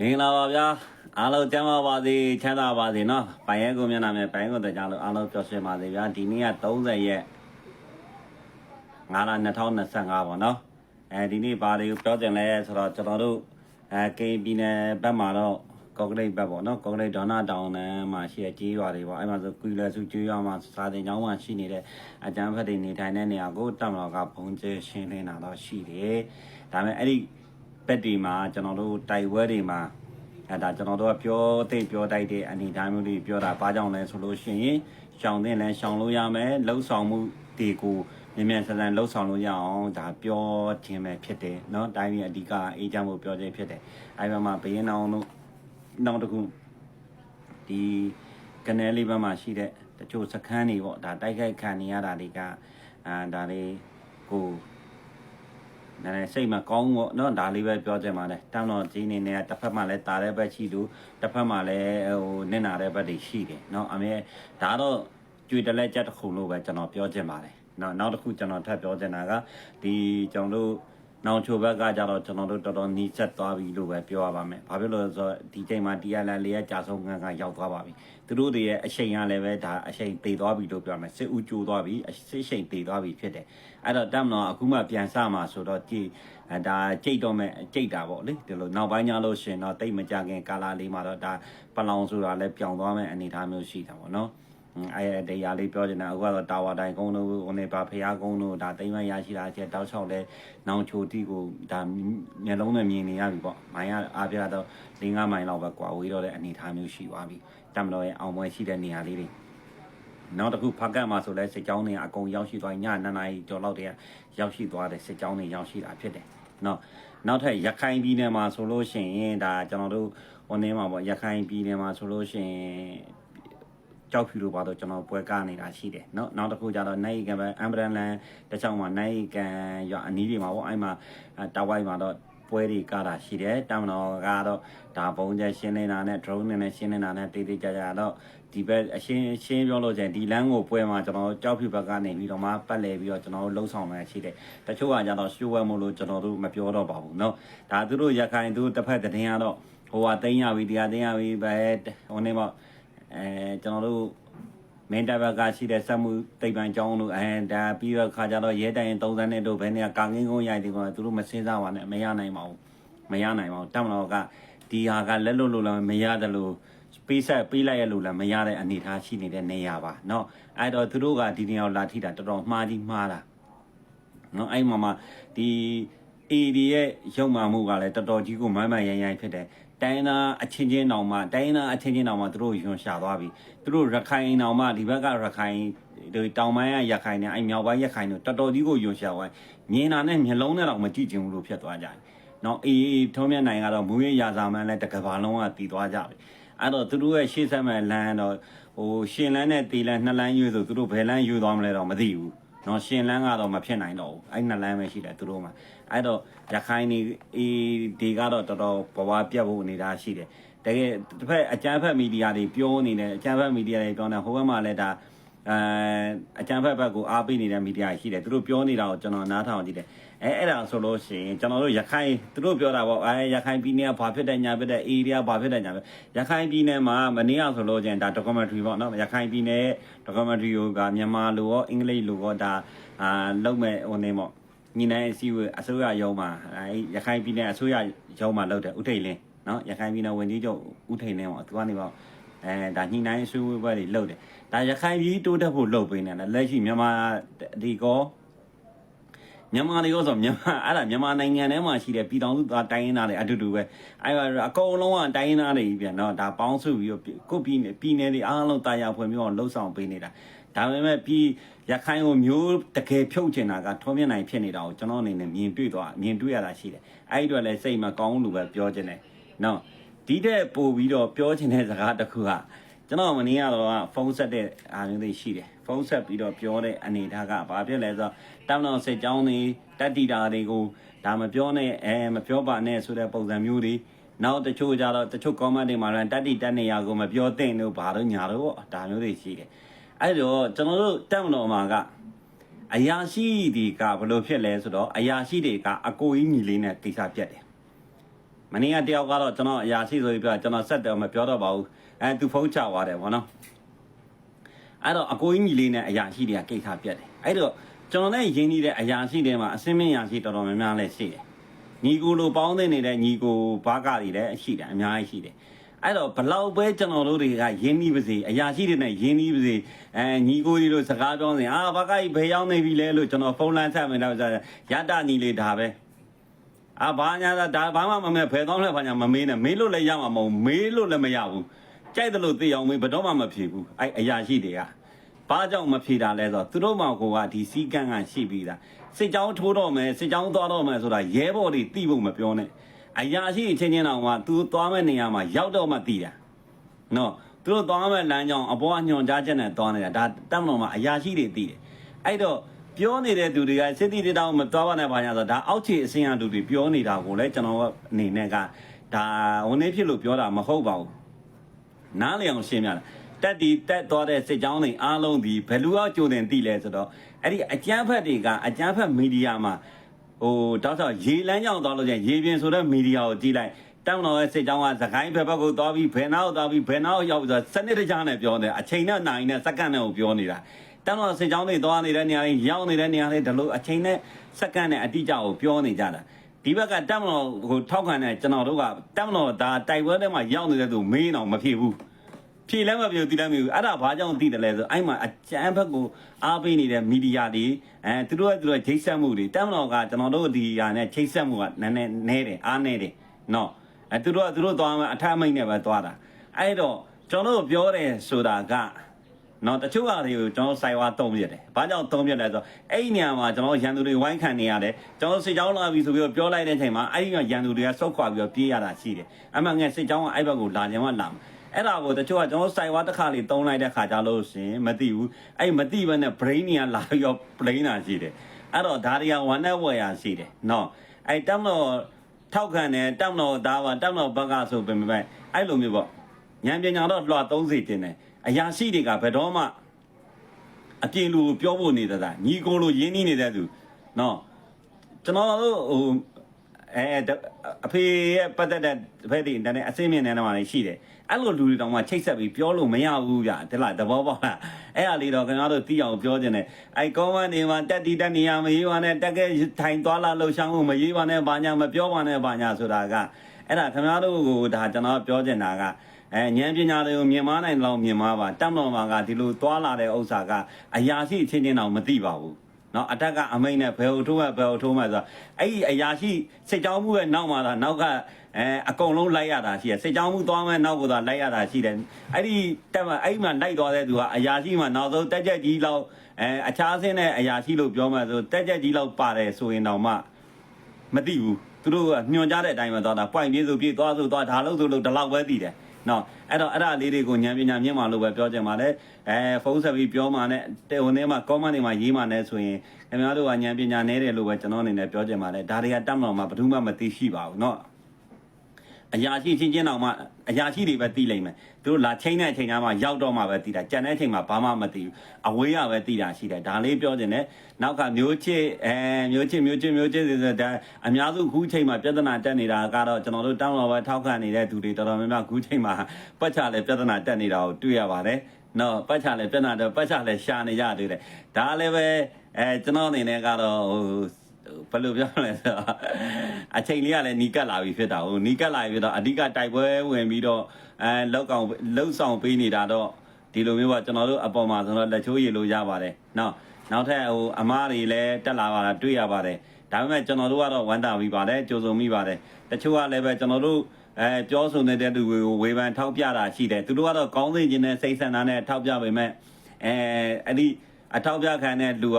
မင်္ဂလာပါဗျာအားလုံးကျမ်းပါပါစေချမ်းသာပါစေနော်ပိုင်ရဲကိုမျက်နှာမြဲပိုင်ကိုတကြလို့အားလုံးပျော်ရွှင်ပါစေဗျာဒီနေ့က30ရက်9လ2025ပေါ့နော်အဲဒီနေ့ဘာတွေကိုပြောတင်လဲဆိုတော့ကျွန်တော်တို့အဲကိန်းပြည်နယ်ဘက်မှာတော့ကော့ကရိတ်ဘက်ပေါ့နော်ကော့ကရိတ်ဒေါနာတောင်တန်းမှာရှိတဲ့ကြေးရွာတွေပေါ့အဲ့မှာဆိုကွီလယ်စုကြေးရွာမှာစာသင်ကျောင်းမှာရှိနေတဲ့အကျန်းဖက်တွေနေထိုင်တဲ့နေရာကိုတမတော်ကဘုံကျင်းရှင်းလင်းတာတော့ရှိတယ်ဒါပေမဲ့အဲ့ဒီ ဘက်တွေမှာကျွန်တော်တို့တိုက်ပွဲတွေမှာ အဲဒါကျွန်တော်တို့ကပြောသိပြောတိုက်တဲ့အနေအထားမျိုးလေးပြောတာဘာကြောင့်လဲဆိုလို့ရှိရင်ရှောင်တဲ့လဲရှောင်လို့ရမယ်လှုပ်ဆောင်မှုတွေကိုမြင်မြန်ဆန်ဆန်လှုပ်ဆောင်လို့ရအောင်ဒါပြောခြင်းပဲဖြစ်တယ်เนาะတိုင်းပြည်အဓိကအေးချမ်းဖို့ပြောခြင်းဖြစ်တယ်အဲဒီမှာဘယင်းအောင်တို့နောက်တစ်ခုဒီကနေလေးဘက်မှာရှိတဲ့တချို့စခန်းတွေပေါ့ဒါတိုက်ခိုက်ခံနေရတာတွေကအာဒါလေးကို နည်းနည်းစိတ်မကောင်းပေါ့နော်ဒါလေးပဲပြောချင်ပါတယ်တောင်းတော်ကြီးနေနဲ့တစ်ဖက်မှာလည်းတာတဲ့ဘက်ရှိသူတစ်ဖက်မှာလည်းဟိုနင့်နာတဲ့ဘက်တွေရှိတယ်နော်အမေဒါတော့ကြွေတလက်ချက်တစ်ခုလို့ပဲကျွန်တော်ပြောချင်ပါတယ်နော်နောက်တစ်ခုကျွန်တော်ထပ်ပြောချင်တာကဒီကျွန်တော်တို့ နောင်ချိုဘက်ကကြတော့ကျွန်တော်တို့တော်တော်နီးစက်သွားပြီလို့ပဲပြောရပါမယ်။ဘာဖြစ်လို့လဲဆိုတော့ဒီချိန်မှာ TLL လေးရဲ့ကြာဆုံးခံကရောက်သွားပါပြီ။သူတို့တွေရဲ့အချိန်ကလည်းပဲဒါအချိန်တည်သွားပြီလို့ပြောရမယ်။စစ်ဦးကြိုးသွားပြီအစစ်ချိန်တည်သွားပြီဖြစ်တယ်။အဲ့တော့တမန်တော်အခုမှပြန်စမှာဆိုတော့ကြည်အဲဒါကြိတ်တော့မဲ့ကြိတ်တာပေါ့လေဒီလိုနောက်ပိုင်းညလို့ရှင်တော့တိတ်မကြခင်ကာလာလေးမှာတော့ဒါပလောင်ဆိုတာလည်းပြောင်းသွားမဲ့အနေအထားမျိုးရှိတာပေါ့နော်။ အဲတရားလေးပြောနေတာအခုကတော့တာဝါတိုင်ကုန်းတို့ဟိုနေပါဖျားကုန်းတို့ဒါတိမ်မရရှိတာချက်တောက်လျှောက်လဲနောင်ချိုတီကိုဒါမျက်လုံးနဲ့မြင်နေရပြီပေါ့မိုင်းရအားပြတော့၄၅မိုင်လောက်ပဲကွာဝေးတော့တဲ့အနေအထားမျိုးရှိသွားပြီတမတော်ရဲ့အောင်ပွဲရှိတဲ့နေရာလေးတွေနောက်တစ်ခုဖကတ်မှာဆိုလဲစစ်ကြောင်းတွေအကုန်ရောက်ရှိသွားည2နာရီကျော်လောက်တည်းရောက်ရှိသွားတဲ့စစ်ကြောင်းတွေရောက်ရှိတာဖြစ်တယ်နော်နောက်ထပ်ရခိုင်ပြည်နယ်မှာဆိုလို့ရှိရင်ဒါကျွန်တော်တို့ဟိုနေမှာပေါ့ရခိုင်ပြည်နယ်မှာဆိုလို့ရှိရင် ကြောက်ဖြူလို့ပါတော့ကျွန်တော်ပွဲကားနေတာရှိတယ်เนาะနောက်တစ်ခုကျတော့နိုင်ကန်ပဲအမ်ဘရန်လန်တချောင်းမှာနိုင်ကန်ရအနီးတွေမှာပေါ့အဲ့မှာတာဝိုင်းမှာတော့ပွဲတွေကားတာရှိတယ်တမန်တော်ကတော့ဒါဘုံကျရှင်းနေတာနဲ့ drone နဲ့ရှင်းနေတာနဲ့တေးသေးကြကြတော့ဒီဘက်အရှင်းရှင်းပြောလို့ချင်းဒီလမ်းကိုပွဲမှာကျွန်တော်ကြောက်ဖြူဘက်ကနေပြီးတော့မှပတ်လဲပြီးတော့ကျွန်တော်တို့လှုပ်ဆောင်နေရှိတယ်တချို့ကကြတော့ရှိုးဝဲမို့လို့ကျွန်တော်တို့မပြောတော့ပါဘူးเนาะဒါသူတို့ရခိုင်သူတစ်ဖက်တည်င်းကတော့ဟိုဟာသိမ်းရပြီတရားသိမ်းရပြီပဲဟိုနေပေါ့ အဲကျွန်တော်တို့မင်းတပ်ဘက်ကရှိတဲ့စက်မှုတိတ်ပံကျောင်းလို့အဲဒါပြီးတော့ခါကြတော့ရဲတိုင်30နဲ့တို့ဘယ်နေကာငင်းကုန်းရိုက်ဒီကောင်သူတို့မစင်းစားပါနဲ့မရနိုင်ပါဘူးမရနိုင်ပါဘူးတမတော်ကဒီဟာကလက်လွတ်လို့လည်းမရတယ်လို့ပေးဆက်ပေးလိုက်ရလို့လည်းမရတဲ့အနေအထားရှိနေတဲ့နေရာပါเนาะအဲ့တော့သူတို့ကဒီနေရာလာထိတာတော်တော်မှားကြီးမှားတာเนาะအဲ့မှာမှဒီ AD ရဲ့ရုံမှမှုကလည်းတော်တော်ကြီးကိုမမ်းမှန်ရန်ရန်ဖြစ်တယ် တိုင်းသားအချင်းချင်းတောင်မှတိုင်းသားအချင်းချင်းတောင်မှသူတို့ယွန်ရှာသွားပြီသူတို့ရခိုင်တောင်မှဒီဘက်ကရခိုင်ဒီတောင်ပိုင်းကရခိုင်နဲ့အဲ့မြောက်ပိုင်းရခိုင်တို့တော်တော်ကြီးကိုယွန်ရှာသွားမြင်တာနဲ့မျက်လုံးနဲ့တော့မကြည့်ချင်ဘူးလို့ဖြစ်သွားကြတယ်နော်အေးအေးထုံးမြတ်နိုင်ကတော့မူရရာဇာမန်လည်းတကဘာလုံးကတည်သွားကြပြီအဲ့တော့သူတို့ရဲ့ရှေ့ဆက်မဲ့လမ်းတော့ဟိုရှင်လန်းနဲ့တီလန်းနှစ်လမ်းရွေးဆိုသူတို့ဘယ်လမ်းရွေးသွားမလဲတော့မသိဘူး နော်ရှင်လန်းကတော့မဖြစ်နိုင်တော့ဘူးအဲ့နှစ်လမ်းပဲရှိတယ်သူတို့မှာအဲ့တော့ရခိုင်နေအေးဒီကတော့တော်တော်ဘဝပြတ်ဖို့နေတာရှိတယ်တကယ်တစ်ဖက်အကြမ်းဖက်မီဒီယာတွေပြောနေတယ်အကြမ်းဖက်မီဒီယာတွေပြောနေဟိုဘက်မှာလည်းဒါ အဲအကြမ်းဖက်ဘက်ကိုအားပေးနေတဲ့မီဒီယာရှိတယ်သူတို့ပြောနေတာကိုကျွန်တော်နားထောင်ကြည့်တယ်အဲအဲ့ဒါဆိုလို့ရှိရင်ကျွန်တော်တို့ရခိုင်သူတို့ပြောတာပေါ့အဲရခိုင်ပြည်နယ်ကဘာဖြစ်တဲ့ညာဖြစ်တဲ့ area ဘာဖြစ်တဲ့ညာဖြစ်ရခိုင်ပြည်နယ်မှာမနေ့ကဆိုလို့ချင်းဒါ documentary ပေါ့နော်ရခိုင်ပြည်နယ် documentary ကိုကမြန်မာလိုရောအင်္ဂလိပ်လိုရောဒါအာလုံးမဲ့ဟိုနေပေါ့ညီနိုင်အစည်းအဝေးအစိုးရရုံးမှာအဲရခိုင်ပြည်နယ်အစိုးရရုံးမှာလုပ်တယ်ဥထိတ်လင်းနော်ရခိုင်ပြည်နယ်ဝန်ကြီးချုပ်ဥထိတ်လင်းပေါ့သူကနေပေါ့ အဲဒါညှိနှိုင်းအစည်းအဝေးပွဲတွေလုပ်တယ်ဒါရခိုင်ပြည်တိုးတက်ဖို့လုပ်ပေးနေတယ်လက်ရှိမြန်မာဒီကောမြန်မာတွေရောဆိုမြန်မာအဲ့ဒါမြန်မာနိုင်ငံထဲမှာရှိတဲ့ပြည်တော်စုသားတိုင်းရင်းသားတွေအတူတူပဲအဲ့အကုန်လုံးကတိုင်းရင်းသားတွေကြီးပြန်တော့ဒါပေါင်းစုပြီးတော့ကိုပြည်နယ်ပြည်နယ်တွေအားလုံးတာယာဖွယ်မျိုးအောင်လှုပ်ဆောင်ပေးနေတာဒါပေမဲ့ပြည်ရခိုင်ကိုမျိုးတကယ်ဖြုတ်ချင်တာကထုံးမြနိုင်ဖြစ်နေတာကိုကျွန်တော်အနေနဲ့မြင်တွေ့သွားမြင်တွေ့ရတာရှိတယ်အဲ့ဒီတော့လည်းစိတ်မကောင်းလို့ပဲပြောချင်တယ်နော် ဒီတဲ့ပို့ပြီးတော့ပြောချင်တဲ့စကားတစ်ခုကကျွန်တော်မနေ့ကတော့ဖုန်းဆက်တဲ့အားမျိုးတွေရှိတယ်ဖုန်းဆက်ပြီးတော့ပြောတဲ့အနေထားကဘာဖြစ်လဲဆိုတော့တောင်းတော့စစ်ကြောင်းတွေတက်တီတာတွေကိုဒါမပြောနဲ့အဲမပြောပါနဲ့ဆိုတဲ့ပုံစံမျိုးတွေနောက်တချို့ကြတော့တချို့ comment တွေမှာလည်းတက်တီတက်နေရကိုမပြောသင့်လို့ဘာလို့ညာလို့ဒါမျိုးတွေရှိတယ်အဲ့တော့ကျွန်တော်တို့တက်မတော်မှာကအရာရှိတွေကဘယ်လိုဖြစ်လဲဆိုတော့အရာရှိတွေကအကိုကြီးညီလေးနဲ့ကိစ္စပြတ်တယ် မနေ့ကတယောက်ကတော့ကျွန်တော်အရာရှိဆိုပြီးပြောကျွန်တော်ဆက်တယ်မပြောတော့ပါဘူးအဲသူဖုန်းချသွားတယ်ဗောနော်အဲ့တော့အကိုကြီးညီလေးနဲ့အရာရှိတွေကကိစ္စပြတ်တယ်အဲ့တော့ကျွန်တော်နဲ့ရင်းနှီးတဲ့အရာရှိတွေမှာအစင်းမင်းအရာရှိတော်တော်များများလည်းရှိတယ်ညီကိုလိုပေါင်းသိနေတဲ့ညီကိုဘာကတွေလည်းရှိတယ်အများကြီးရှိတယ်အဲ့တော့ဘလောက်ပဲကျွန်တော်တို့တွေကရင်းနှီးပါစေအရာရှိတွေနဲ့ရင်းနှီးပါစေအဲညီကိုကြီးတို့စကားပြောနေအာဘာကကြီးဘယ်ရောက်နေပြီလဲလို့ကျွန်တော်ဖုန်းလမ်းဆက်မယ်တော့ရတညီလေးဒါပဲ အာဘာညာသာဒါဘာမှမမဲဖယ်တော့လဲဘာညာမမေးနဲ့မေးလို့လည်းရမှာမဟုတ်ဘူးမေးလို့လည်းမရဘူးကြိုက်တယ်လို့သိအောင်မေးဘယ်တော့မှမဖြေဘူးအဲ့အရာရှိတွေကဘာကြောင့်မဖြေတာလဲဆိုတော့သူတို့မှကိုကဒီစီကန်းကရှိပြီးသားစစ်ကြောင်းထိုးတော့မယ်စစ်ကြောင်းသွားတော့မယ်ဆိုတာရဲဘော်တွေသိဖို့မပြောနဲ့အရာရှိအချင်းချင်းတောင်မှသူသွားမဲ့နေရာမှာရောက်တော့မှသိတာနော်သူတို့သွားမဲ့လမ်းကြောင်းအပေါ်ကညွန်ကြားချက်နဲ့သွားနေတာဒါတက်မလို့မှအရာရှိတွေသိတယ်အဲ့တော့ ပြောနေတဲ့သူတွေကစစ်တီတောင်မတော်ပါနဲ့ပါညာဆိုဒါအောက်ခြေအစင်းအတူတွေပြောနေတာကိုလည်းကျွန်တော်အနေနဲ့ကဒါဝန်နေဖြစ်လို့ပြောတာမဟုတ်ပါဘူးနားလည်အောင်ရှင်းပြတာတက်ဒီတက်သွားတဲ့စစ်ကြောင်းတွေအားလုံးဒီဘယ်လူအောင်ကြိုတင်သိလဲဆိုတော့အဲ့ဒီအကြမ်းဖက်တွေကအကြမ်းဖက်မီဒီယာမှာဟိုတောက်တော့ရေလန်းကြောင်သွားလို့ချင်းရေပြင်ဆိုတဲ့မီဒီယာကိုကြည့်လိုက်တောင်းတော်ရဲ့စစ်ကြောင်းကသခိုင်းဘက်ဘက်ကိုသွားပြီးဘယ်နောက်သွားပြီးဘယ်နောက်ရောက်ပြီးဆိုစနစ်တကျနဲ့ပြောနေအချိန်နဲ့နိုင်နဲ့စက္ကန့်နဲ့ကိုပြောနေတာ တန်းတော်စစ်ကြောင်းတွေသွားနေတဲ့နေရာတွေရောက်နေတဲ့နေရာတွေဒီလိုအချိန်နဲ့စက္ကန့်နဲ့အတိအကျကိုပြောနေကြတာဒီဘက်ကတက်မတော်ကိုထောက်ခံတဲ့ကျွန်တော်တို့ကတက်မတော်ဒါတိုက်ပွဲထဲမှာရောက်နေတဲ့သူမေးတော့မဖြစ်ဘူးဖြေလည်းမပြောတည်လည်းမပြောဘူးအဲ့ဒါဘာကြောင့်တည်တယ်လဲဆိုအဲ့မှာအကျန်းဘက်ကိုအားပေးနေတဲ့မီဒီယာတွေအဲသူတို့ကသူတို့ချိတ်ဆက်မှုတွေတက်မတော်ကကျွန်တော်တို့ဒီဟာနဲ့ချိတ်ဆက်မှုကနည်းနည်းနဲတယ်အားနဲတယ်နော်အဲသူတို့ကသူတို့သွားမှာအထအမိတ်နဲ့ပဲသွားတာအဲ့တော့ကျွန်တော်တို့ပြောတယ်ဆိုတာက နော်တချို့ဟာတွေကိုကျွန်တော်စိုက်ဝါတုံးပြတယ်။ဘာကြောင့်တုံးပြလဲဆိုတော့အဲ့ဒီနေရာမှာကျွန်တော်ရန်သူတွေဝိုင်းခံနေရတယ်။ကျွန်တော်စစ်ကြောင်းလာပြီဆိုပြီးတော့ပြောလိုက်တဲ့အချိန်မှာအဲ့ဒီကရန်သူတွေကဆုတ်ခွာပြီးတော့ပြေးရတာရှိတယ်။အမှန်ငယ်စစ်ကြောင်းကအဲ့ဘက်ကိုလာကြမှာလာမှာ။အဲ့ဒါကိုတချို့ကကျွန်တော်စိုက်ဝါတစ်ခါလေးတုံးလိုက်တဲ့ခါကြလို့ရှင်မသိဘူး။အဲ့မသိဘဲနဲ့ brain တွေကလာပြီးတော့ brain တာရှိတယ်။အဲ့တော့ဒါတွေကဝမ်းနဲ့ဝယ်ရရှိတယ်။နော်။အဲ့တက်မလို့ထောက်ခံတယ်တက်မလို့ဒါပါတက်မလို့ဘက်ကဆိုပေမဲ့အဲ့လိုမျိုးပေါ့။ဉာဏ်ပညာတော့လွှတ်30တင်တယ်။ အရာရှိတွေကဘယ်တော့မှအပြင်လူကိုပြောဖို့နေတာညီကိုလိုရင်းနှီးနေတဲ့သူနော်ကျွန်တော်တို့ဟိုအဲအဖေရဲ့ပတ်သက်တဲ့ဘက်ဒီအင်တာနက်အစိမ့်မြင့်နေတဲ့မှာလည်းရှိတယ်အဲ့လိုလူတွေတောင်မှချိတ်ဆက်ပြီးပြောလို့မရဘူးဗျတလားသဘောပေါက်လားအဲ့ဟာလေးတော့ခင်ဗျားတို့သိအောင်ပြောခြင်းနဲ့အဲ့ကောမန်နေမှာတက်တီတက်နေရမရေးပါနဲ့တက်ကဲထိုင်သွားလာလှုပ်ရှားမှုမရေးပါနဲ့ဘာညာမပြောပါနဲ့ဘာညာဆိုတာကအဲ့ဒါခင်ဗျားတို့ကိုဒါကျွန်တော်ပြောချင်တာက အဲဉာဏ်ပညာတွေကိုမြင်မနိုင်တော့မြင်မပါတတ်တော်မှာကဒီလိုသွာလာတဲ့ဥစ္စာကအရာရှိချင်းချင်းတော့မသိပါဘူးနော်အထက်ကအမိန်နဲ့ဘယ်ဟုတ်ထိုးမှဘယ်ဟုတ်ထိုးမှဆိုတော့အဲ့ဒီအရာရှိစိတ်ကြောင်းမှုရဲ့နောက်မှာသာနောက်ကအဲအကုန်လုံးလိုက်ရတာရှိရစိတ်ကြောင်းမှုသွားမဲ့နောက်ကိုသာလိုက်ရတာရှိတယ်အဲ့ဒီတက်မှအဲ့ဒီမှာလိုက်သွားတဲ့သူကအရာရှိမှနောက်ဆုံးတက်ချက်ကြီးလောက်အဲအခြားဆင်းတဲ့အရာရှိလို့ပြောမှဆိုတက်ချက်ကြီးလောက်ပါတယ်ဆိုရင်တော့မှမသိဘူးသူတို့ကညွှန်ကြားတဲ့အတိုင်းပဲသွားတာ point ပြေးဆိုပြေးသွားဆိုသွားဒါလို့ဆိုလို့ဒီလောက်ပဲသိတယ် နော်အဲ့တော့အဲ့ဒါလေးတွေကိုဉာဏ်ပညာမြင့်မှလို့ပဲပြောချင်ပါတယ်အဲဖုန်းဆက်ပြီးပြောမှနဲ့တဲ့ဟိုထဲမှာ comment တွေမှာရေးမှနဲ့ဆိုရင်ခင်ဗျားတို့ကဉာဏ်ပညာနည်းတယ်လို့ပဲကျွန်တော်အနေနဲ့ပြောချင်ပါတယ်ဒါတွေကတတ်မတော်မှာဘယ်သူမှမသိရှိပါဘူးနော် အရာရှိချင်းချင်းတောင်မှအရာရှိတွေပဲသိလိမ့်မယ်သူတို့လာချိန်တဲ့အချိန်ကမှရောက်တော့မှပဲသိတာကြံတဲ့အချိန်မှာဘာမှမသိဘူးအဝေးရပဲသိတာရှိတယ်ဒါလေးပြောချင်တယ်နောက်ကမျိုးချစ်အဲမျိုးချစ်မျိုးချစ်မျိုးချစ်ဆိုတော့ဒါအများစုခုချိန်မှာပြဿနာတက်နေတာကတော့ကျွန်တော်တို့တောင်းတော်ပဲထောက်ခံနေတဲ့သူတွေတော်တော်များများခုချိန်မှာပတ်ချလဲပြဿနာတက်နေတာကိုတွေ့ရပါတယ်နော်ပတ်ချလဲပြဿနာတော့ပတ်ချလဲရှာနေကြတယ်တဲ့ဒါလည်းပဲအဲကျွန်တော်အနေနဲ့ကတော့ဟို ဘယ်လိုပြောမလဲဆိုတော့အချိန်လေးကလည်းနီးကပ်လာပြီဖြစ်တာဟိုနီးကပ်လာပြီဖြစ်တော့အဓိကတိုက်ပွဲဝင်ပြီးတော့အဲလောက်ကောင်လောက်ဆောင်ပေးနေတာတော့ဒီလိုမျိုးကကျွန်တော်တို့အပေါ်မှာဆိုတော့လက်ချိုးရည်လို့ရပါတယ်နော်နောက်ထပ်ဟိုအမားတွေလည်းတက်လာပါတာတွေ့ရပါတယ်ဒါပေမဲ့ကျွန်တော်တို့ကတော့ဝမ်းတာပြီးပါတယ်ကြိုးစုံမိပါတယ်တချို့ကလည်းပဲကျွန်တော်တို့အဲပြောဆိုနေတဲ့သူတွေကိုဝေဖန်ထောက်ပြတာရှိတယ်သူတို့ကတော့ကောင်းစေခြင်းနဲ့စိတ်ဆန္ဒနဲ့ထောက်ပြပေမဲ့အဲအဲ့ဒီအထောက်ပြခံတဲ့လူက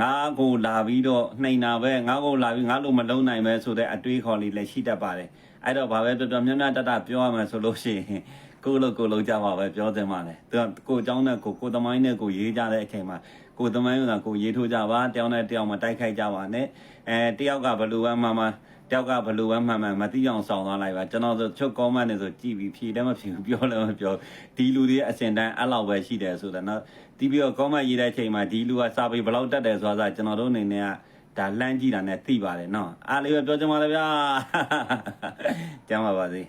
ငါကိုလာပြီးတော့နှိမ်တာပဲငါကိုလာပြီးငါလို့မလုံးနိုင်ပဲဆိုတဲ့အတွေးခေါ်လေးလည်းရှိတတ်ပါတယ်အဲ့တော့ဘာပဲတော်တော်များများတတ်တပြောရမယ်ဆိုလို့ရှိရင်ကိုလို့ကိုလုံးကြပါပဲပြောသင့်ပါတယ်သူကကိုเจ้าနဲ့ကိုကိုသမိုင်းနဲ့ကိုရေးကြတဲ့အချိန်မှာကိုသမိုင်းကကိုရေးထိုးကြပါတယောက်နဲ့တယောက်မတိုက်ခိုက်ကြပါနဲ့အဲတယောက်ကဘလူဝမ်းမှမှ တယောက်ကဘလူဝမ်းမှမှမသိအောင်ဆောင်သွားလိုက်ပါကျွန်တော်ဆိုချုပ်ကောမန့်နေဆိုကြည်ပြီးဖြေတယ်မဖြေဘူးပြောလည်းမပြောဒီလူတွေအစင်တန်းအဲ့လောက်ပဲရှိတယ်ဆိုတော့နော်ဒီပြီးတော့ comment ရေးတဲ့အချိန်မှာဒီလူကစာပေဘယ်လောက်တက်တယ်ဆိုတာကျွန်တော်တို့အနေနဲ့ကဒါလှမ်းကြည့်တာနဲ့သိပါတယ်နော်အားလေးပဲပြောချင်ပါလေဗျာကျမ်းပါပါစေ